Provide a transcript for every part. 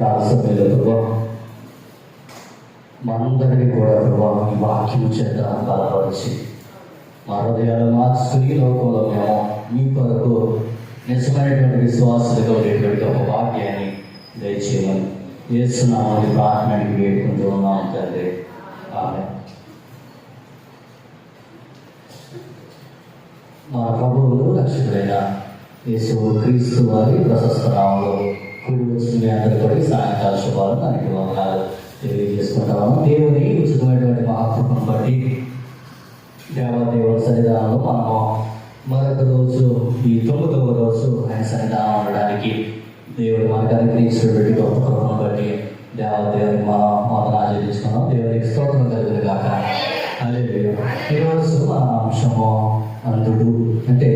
సమయంలో ప్రభా మా అందరినీ కూడా ప్రభా మీ వాక్యం చేత బలపరిచి మా హృదయాలు మా స్త్రీ లోకంలో మేము మీ కొరకు నిజమైనటువంటి విశ్వాసులుగా ఉండేటువంటి ఒక వాక్యాన్ని దయచేయమని చేస్తున్నామని ప్రార్థనకి వేడుకుంటూ ఉన్నాం తండ్రి. ఆమె మన ప్రభువులు రక్షకుడైన యేసు క్రీస్తు వారి ప్రశస్త నామంలో కూడి వచ్చిన మీ అందరికీ దానికి వాళ్ళు కార్యక్రమాలు తెలియజేసుకుంటాము దేవుని ఉచితమైనటువంటి మహాత్మను బట్టి దేవాదేవుల సన్నిధానంలో మనము మరొక రోజు ఈ తొమ్మిదవ రోజు ఆయన సన్నిధానం ఉండడానికి దేవుడి మనకు అనుగ్రహించినటువంటి గొప్ప కృపను బట్టి దేవాదేవుని మనం మొదలు ఆచరించుకున్నాం దేవునికి స్తోత్రం కలుగుతుంది కాక అదే ఈరోజు మన అంశము అందుడు. అంటే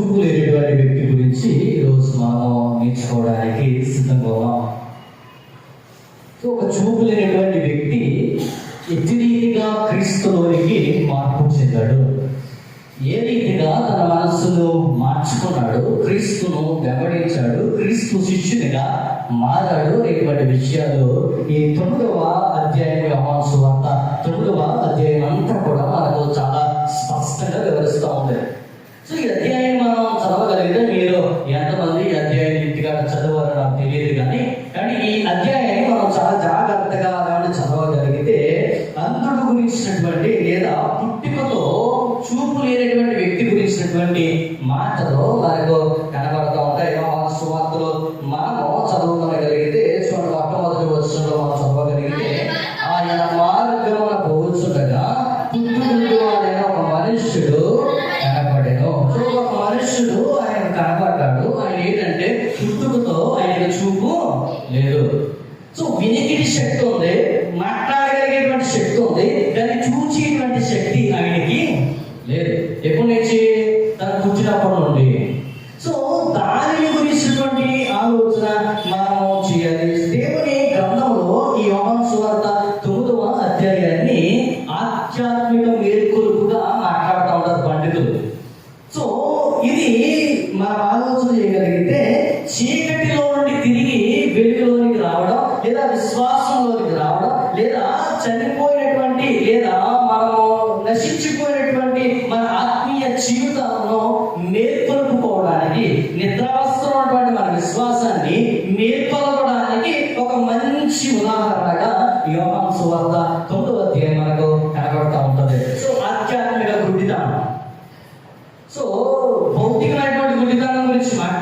చూపు లేనటువంటి వ్యక్తి గురించి ఈరోజు మనం నేర్చుకోవడానికి సిద్ధంగా సో ఒక చూపు లేనటువంటి వ్యక్తి ఎత్తిరీతిగా క్రీస్తులోనికి మార్పు చెందాడు. ఏ రీతిగా తన మనస్సును మార్చుకున్నాడు క్రీస్తును వెంబడించాడు క్రీస్తు శిష్యునిగా మారాడు ఇటువంటి విషయాలు ఈ తొమ్మిదవ అధ్యాయం వ్యవహాసు అంత తొమ్మిదవ అధ్యాయం అంతా కూడా మనకు చాలా స్పష్టంగా వివరిస్తూ ఉంది. సో ఈ అధ్యాయం చదవగలిగితే మీరు ఎంతమంది అధ్యయనం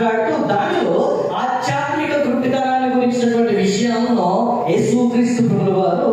మాట్లాడుతూ దానిలో ఆధ్యాత్మిక గుంటతనాన్ని గురించినటువంటి విషయాలను యేసుక్రీస్తు ప్రభువారు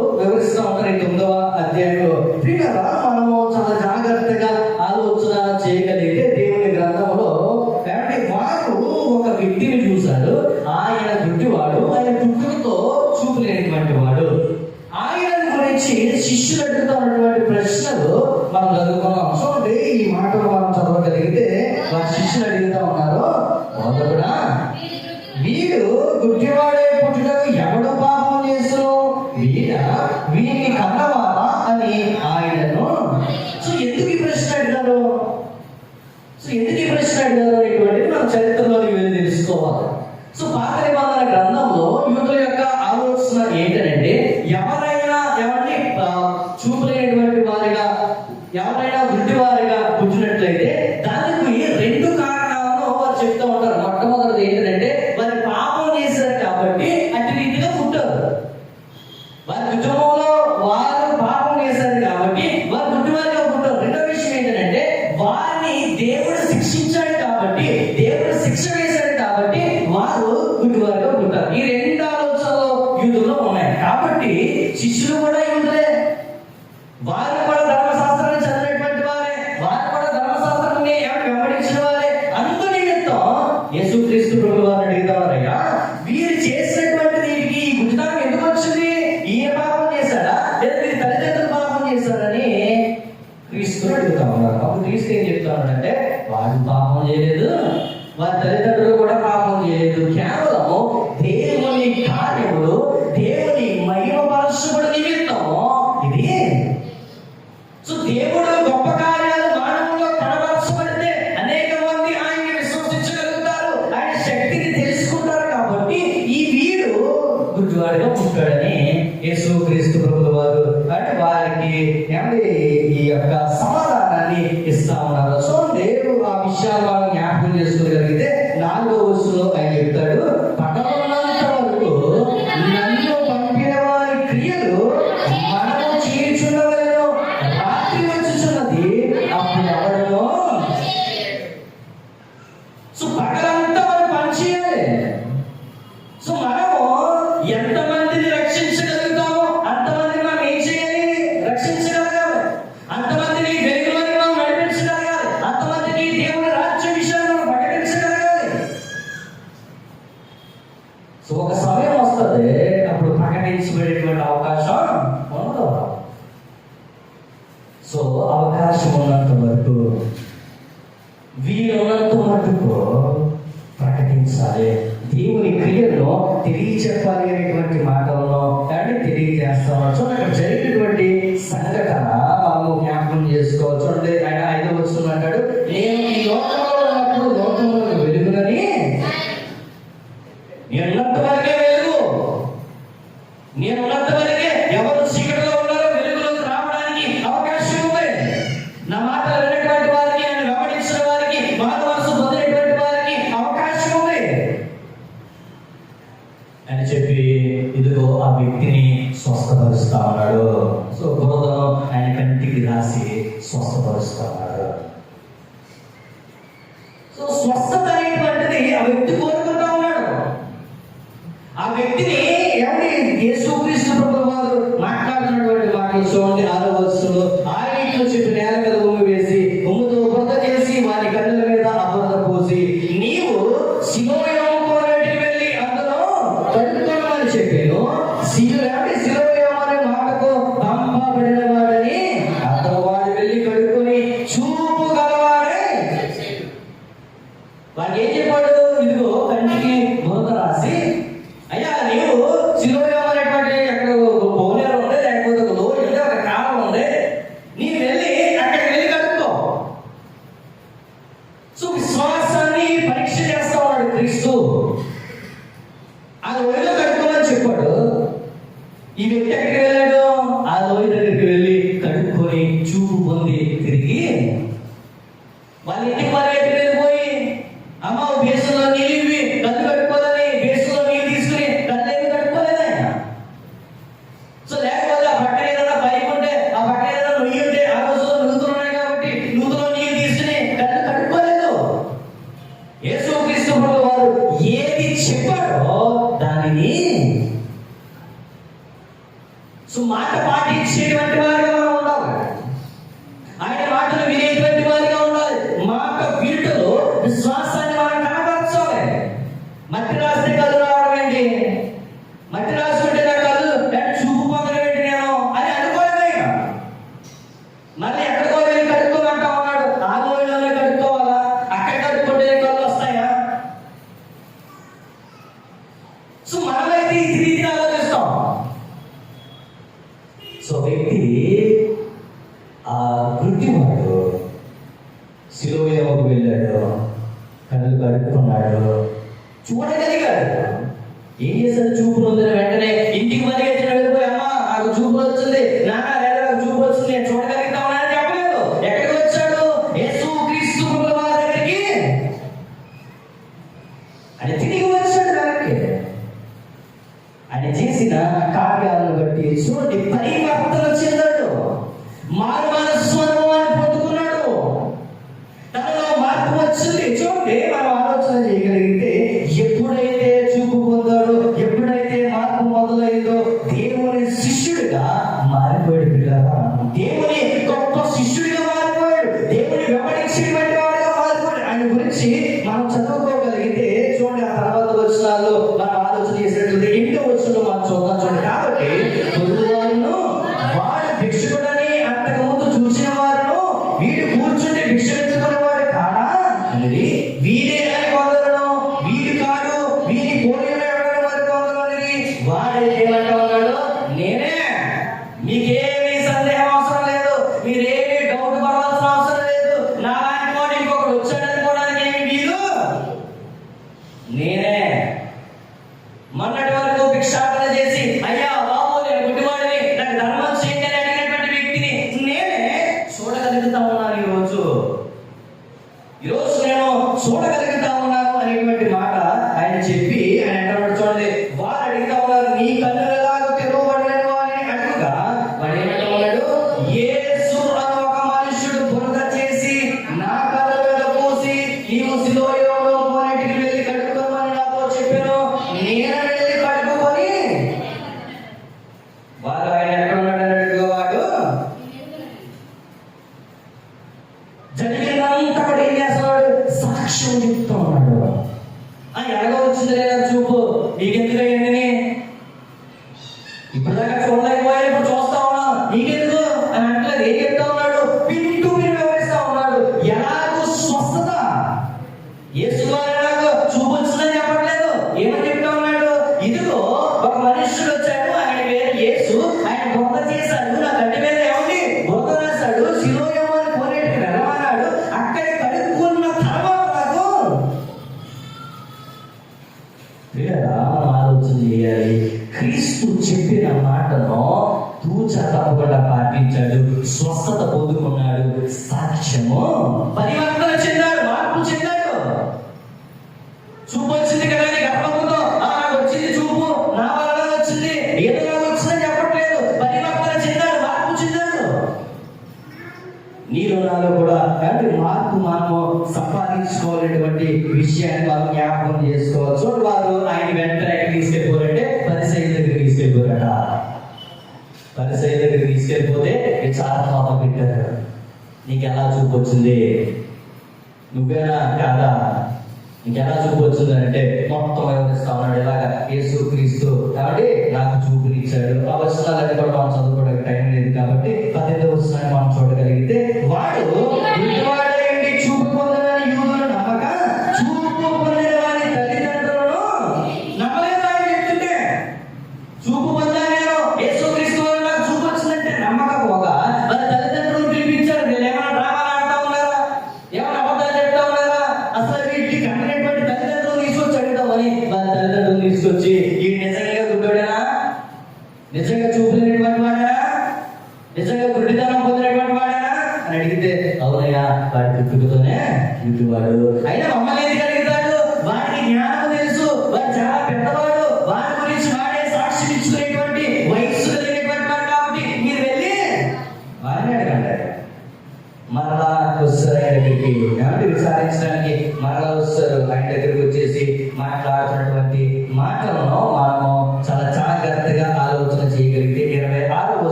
తెలుసుకోవాలి సో పాత నిబంధన గ్రంథంలో యూదుల యొక్క Jesus Cristo ಈ ವ್ಯಕ್ತಿ అని తిరిగి వచ్చాడు వెనక్కి ఆయన చేసిన కార్యాలను బట్టి చూడండి కదా ఆలోచన చేయాలి. క్రీస్తు చెప్పిన మాటను తూచ తప్పకుండా పాటించాడు స్వస్థత పొందుకున్నాడు సాక్ష్యము పరివర్తన చెందాడు మార్పు చెందాడు. చూపు వచ్చింది కదా నీకు? అర్థముందో వచ్చింది చూపు. నా వల్ల వచ్చింది. ఏదో వచ్చిందని చెప్పట్లేదు. పరివర్తన చెందాడు మార్పు చెందాడు. నీరు నాలో కూడా అంటే మార్పు మనము సంపాదించుకోవాలనేటువంటి విషయాన్ని మనం నీకెలా చూపు వచ్చింది నువ్వేనా కాదా? ఇంకెలా చూపు వచ్చింది అంటే మొత్తం వివరిస్తా ఉన్నాడు ఇలాగా యేసు క్రీస్తు. కాబట్టి నాకు చూపునిచ్చాడు. ఆ వచనాలన్నీ కూడా మనం చదువుకోవడానికి టైం లేదు కాబట్టి పదిహేను వస్తున్నాయి మనం చూడగలిగితే వాడు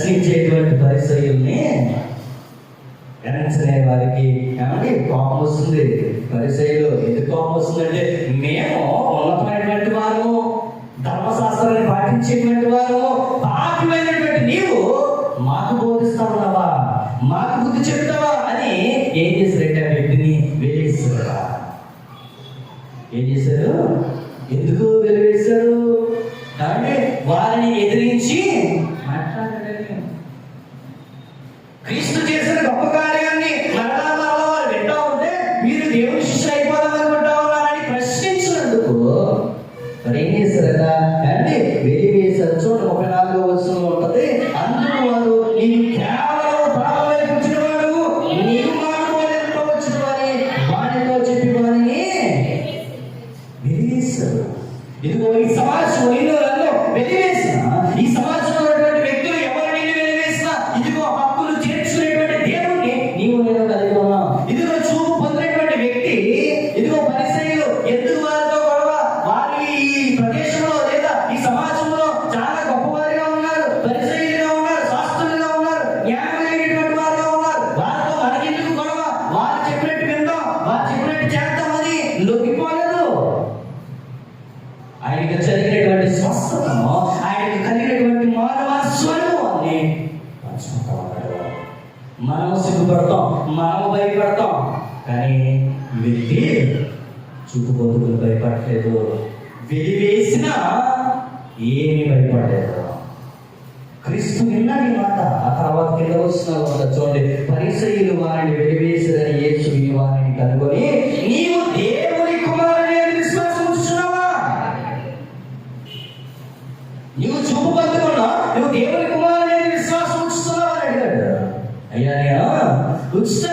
ప్రశ్నించేటువంటి పరిసయుల్ని వెనక్సనే వారికి ఏమంటే కోపం వస్తుంది. పరిశైలు ఎందుకు కోపం వస్తుందంటే మేము ఉన్నతమైనటువంటి వారు ధర్మశాస్త్రాన్ని పాటించేటువంటి వారు పాపమైనటువంటి నీవు మాకు బోధిస్తా ఉన్నావా మాకు బుద్ధి చెప్తావా అని ఏం చేశారంటే ఆ వ్యక్తిని వెలివేశారు ఏం చేశారు? ఎందుకు వెలివేశారు? అంటే వారిని ఎదిరి క్రీస్తు చేసిన గొప్ప కార్యాన్ని అని మనం సిగ్గుపడతాం మనం భయపడతాం కానీ వెళ్ళి చూపుకోతులు భయపడలేదు వెలివేసిన ఏమి భయపడలేదు. క్రీస్తు నిన్న నీ మాట. ఆ తర్వాత కింద వచ్చిన చూడండి పరిసయులు వారిని వెలివేసిరని ఏ ఈ వారిని కనుగొని Who's?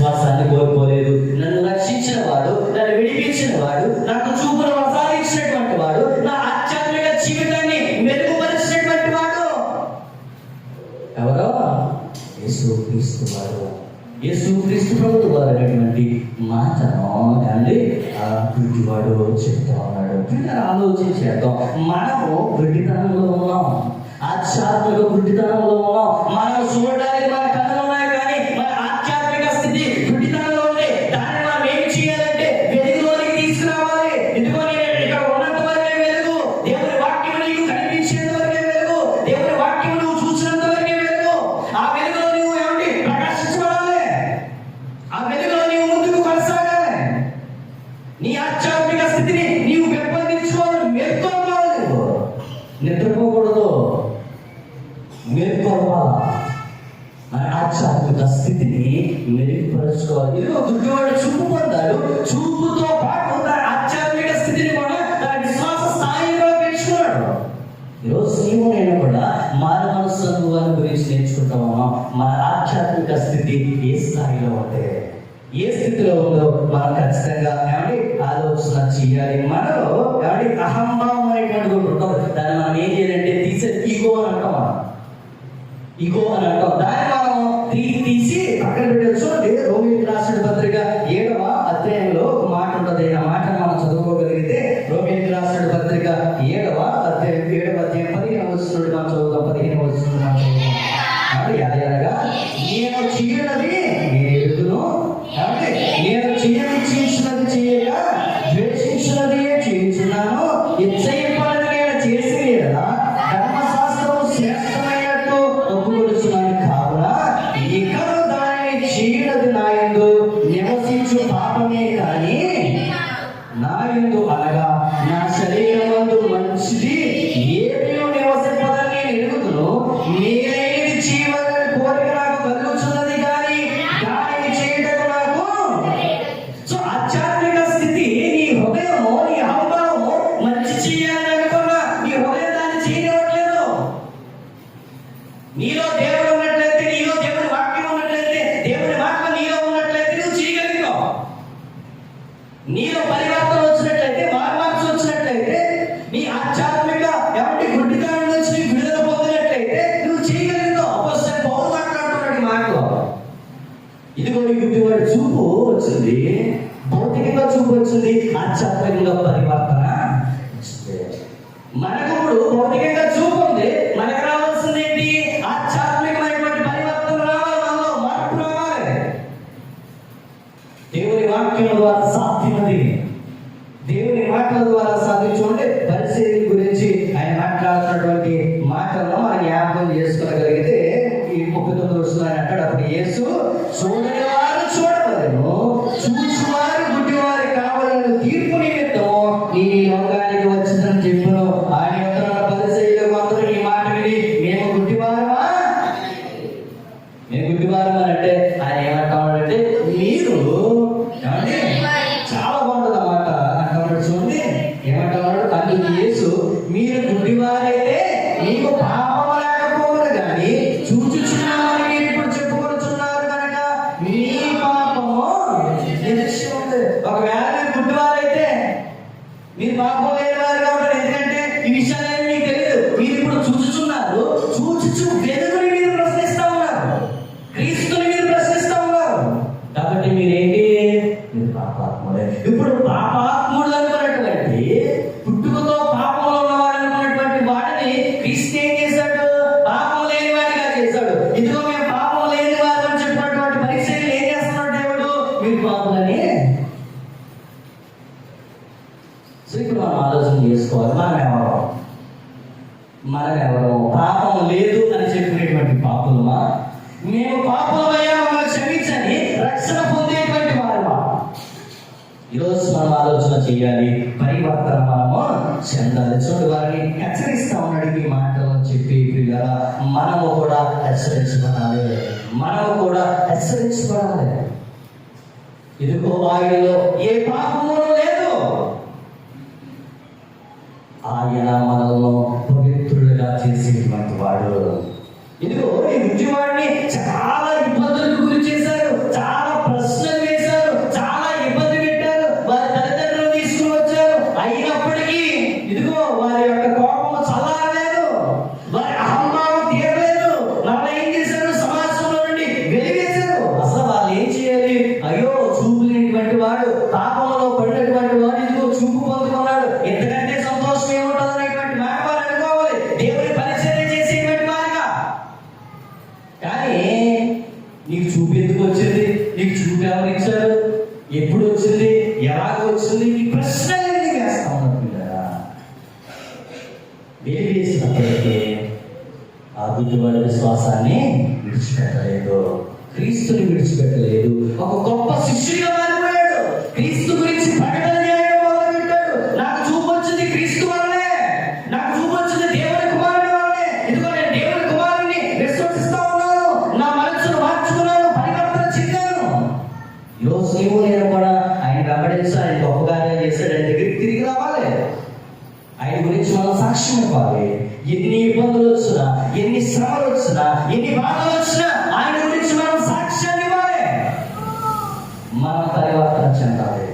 విశ్వాసాన్ని కోల్పోలేదు. నన్ను రక్షించిన వాడు నన్ను విడిపించిన వాడు నాకు చూపును కొనసాగించినటువంటి వాడు నా ఆధ్యాత్మిక జీవితాన్ని మెరుగుపరిచినటువంటి వాడు. ఎవరో? యేసు క్రీస్తు వారు. యేసు క్రీస్తు ప్రభుత్వ వారు అనేటువంటి మాటను అండి ఆ గుడ్డివాడు చెప్తా ఉన్నాడు. ఆలోచించేద్దాం మనము వృద్ధితనంలో ఉన్నాం. ఆధ్యాత్మిక వృద్ధితనంలో మెరుగుపరుచుకోవాలి ఇది ఉద్యోగుడు చూపు పొందాడు చూపుతో పాటు ఆధ్యాత్మిక స్థితిని కూడా తన విశ్వాస స్థాయిలో పెంచుకున్నాడు. ఈరోజు నేను కూడా మాన మనసు అనుభవాన్ని గురించి నేర్చుకుంటామో మన ఆధ్యాత్మిక స్థితి ఏ స్థాయిలో ఉంటే ఏ స్థితిలో ఉందో మనం ఖచ్చితంగా ఏమండి ఆలోచన చేయాలి. మనలో ఏమండి అహంభావం అనేటువంటి కూడా ఉంటుంది. దాన్ని మనం ఏం చేయాలంటే తీసే ఈగో అని అంటాం మనం. ఈగో అని అంటాం. దాన్ని మనం తీసి అక్కడ పెట్టచ్చు లేదు దేవుని వాక్యం ద్వారా సాధ్యమది దేవుని మాటల ద్వారా సాధించుకుంటే పరిశీలి గురించి ఆయన మాట్లాడుతున్నటువంటి మాటలను మనం జ్ఞాపకం చేసుకోగలిగితే ఈ ముఖ్యతో వస్తున్నాయని అంటాడు. అప్పుడు యేసు చూడని మీరు చేయాలి. పరివర్తన మనము చెందాలి చూడు వారిని హెచ్చరిస్తా ఉన్నాడు ఈ మాటలు చెప్పి పిల్లల మనము కూడా హెచ్చరించబడాలి. మనము కూడా హెచ్చరించబడాలి. ఇదిగో ఆయనలో ఏ పాపము లేదు. ఆయన మనల్ని పవిత్రులుగా చేసేటువంటి వాడు. ఇదిగో ఈ ఉద్యమాన్ని చేయాలి ఈరోజు కూడా ఆయన వెంబడించి ఆయన గొప్ప కార్యాలు చేశాడు ఆయన దగ్గరికి తిరిగి రావాలి. ఆయన గురించి మనం సాక్ష్యం ఇవ్వాలి. ఎన్ని ఇబ్బందులు వచ్చినా ఎన్ని శ్రమలు వచ్చినా ఎన్ని బాధలు వచ్చినా ఆయన గురించి మనం సాక్ష్యాన్ని ఇవ్వాలి. మన పరివర్తన చెందాలి.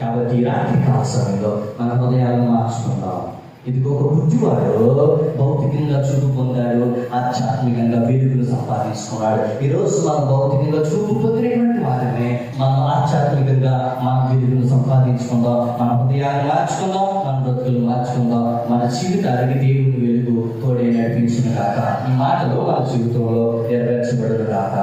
కాబట్టి ఈ రాత్రి కాల సమయంలో మన హృదయాలను మార్చుకుందాం. ఇదిగో ఒక బుద్ధివాడు భౌతికంగా చూపు పొందాడు ఆధ్యాత్మికంగా వెలుగును సంపాదించుకున్నాడు. ఈరోజు మనం భౌతికంగా చూపు పొందినటువంటి వారిని మనం ఆధ్యాత్మికంగా మన వెలుగును సంపాదించుకుందాం మన హృదయాన్ని మార్చుకుందాం మన బ్రతుకులు మార్చుకుందాం మన జీవితానికి దేవుని వెలుగు తోడే నడిపించిన కాక ఈ మాటలు మన జీవితంలో నెరవేర్చబడదు కాక